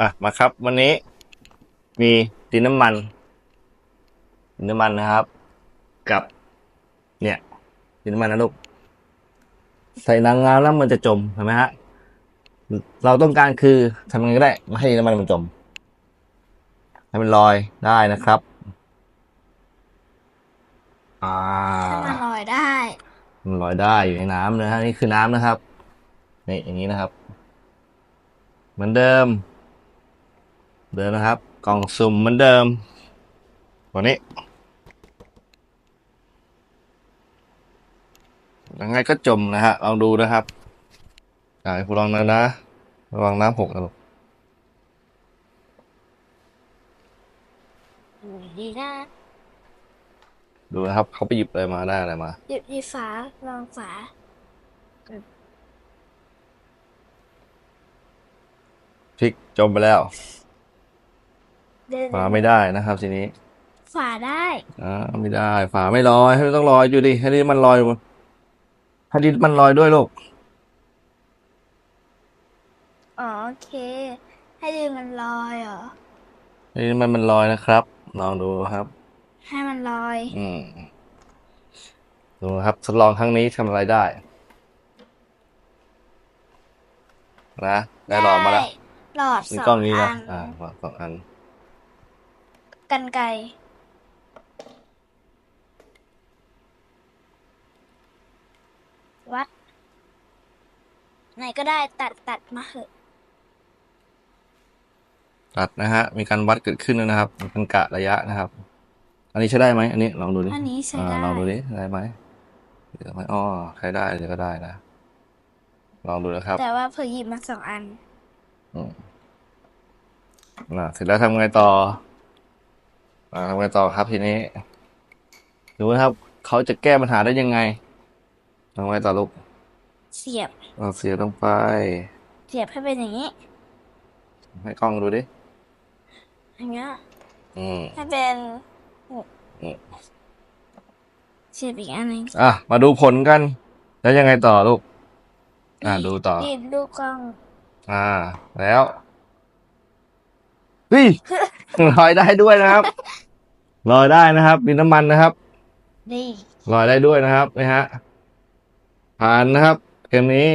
อะมาครับ วันนี้มีดินน้ำมันดินน้ำมันนะครับ กับ เนี่ยดินน้ำมันนะลูกใส่นางงามแล้วมันจะจมเห็นไหมฮะเราต้องการคือทำยังไงก็ได้ไม่ให้ดินน้ำมันมันจมให้มันลอยได้นะครับ อ่าให้มันลอยได้ มันลอยได้อยู่ในน้ำนะฮะนี่คือน้ำนะครับนี่อย่างนี้นะครับ เหมือนเดิม เดิมนะครับ กล่องสุ่มเหมือนเดิม วันนี้ยังไงก็จมนะฮะลองดูนะครับอ่าให้ผู้ลองนะนะ ระวังน้ำหกนะลูกดีนะดูนะครับ เขาไปหยิบอะไรมาได้อะไรมา หยิบดีฝาลองฝาพลิกจมไปแล้วเดิน ฝาไม่ได้นะครับทีนี้ฝาได้อ่าไม่ได้ ฝาไม่ลอยให้มันต้องลอยอยู่ดิให้ดินมันลอยอยู่ให้ดินมันลอยด้วยลูกอ๋อโอเค ให้ดินมันลอยเหรอให้ดินมันมันลอยนะครับลองดูครับ ให้มันลอย อืมดูนะครับทดลองครั้งนี้ทำอะไรได้นะได้หลอดมาแล้วหลอดมีสกล้อองงนี้อันะนอ่าสองอัน กันไกรวัด ไหนก็ได้ตัดตัดมาเหอะ ตัดนะฮะ มีการวัดเกิดขึ้นแล้วนะครับมีการกะระยะนะครับ อันนี้ใช้ได้ไหมอันนี้ลองดูดิอันนี้ใช้อ่าได้ลองดูดิได้ไหมเดี๋ยวไหมอ๋อใช้ได้เดี๋ยวก็ได้นะ ลองดูนะครับแต่ว่าเผื่อหยิบมาสองอัน อืมน่ะเสร็จแล้วทำไงต่อ อ่าทำไงต่อครับทีนี้ ดูนะครับ เขาจะแก้ปัญหาได้ยังไงทำไงต่อลูกเสียบเอาเสียบลงไป เสียบให้เป็นอย่างนี้ ให้กล้องดูดิ อย่างเงี้ยอืมให้เป็นอืมเสียบอีกอันหนึงอะ มาดูผลกัน แล้วยังไงต่อลูก อ่าดูต่อนี่ดูกล้องอ่า แล้วเฮ้ยลอยได้ด้วยนะครับ ลอยได้นะครับมีน้ำมันนะครับนี่ลอยได้ด้วยนะครับนะฮะผ่านนะครับเกมนี้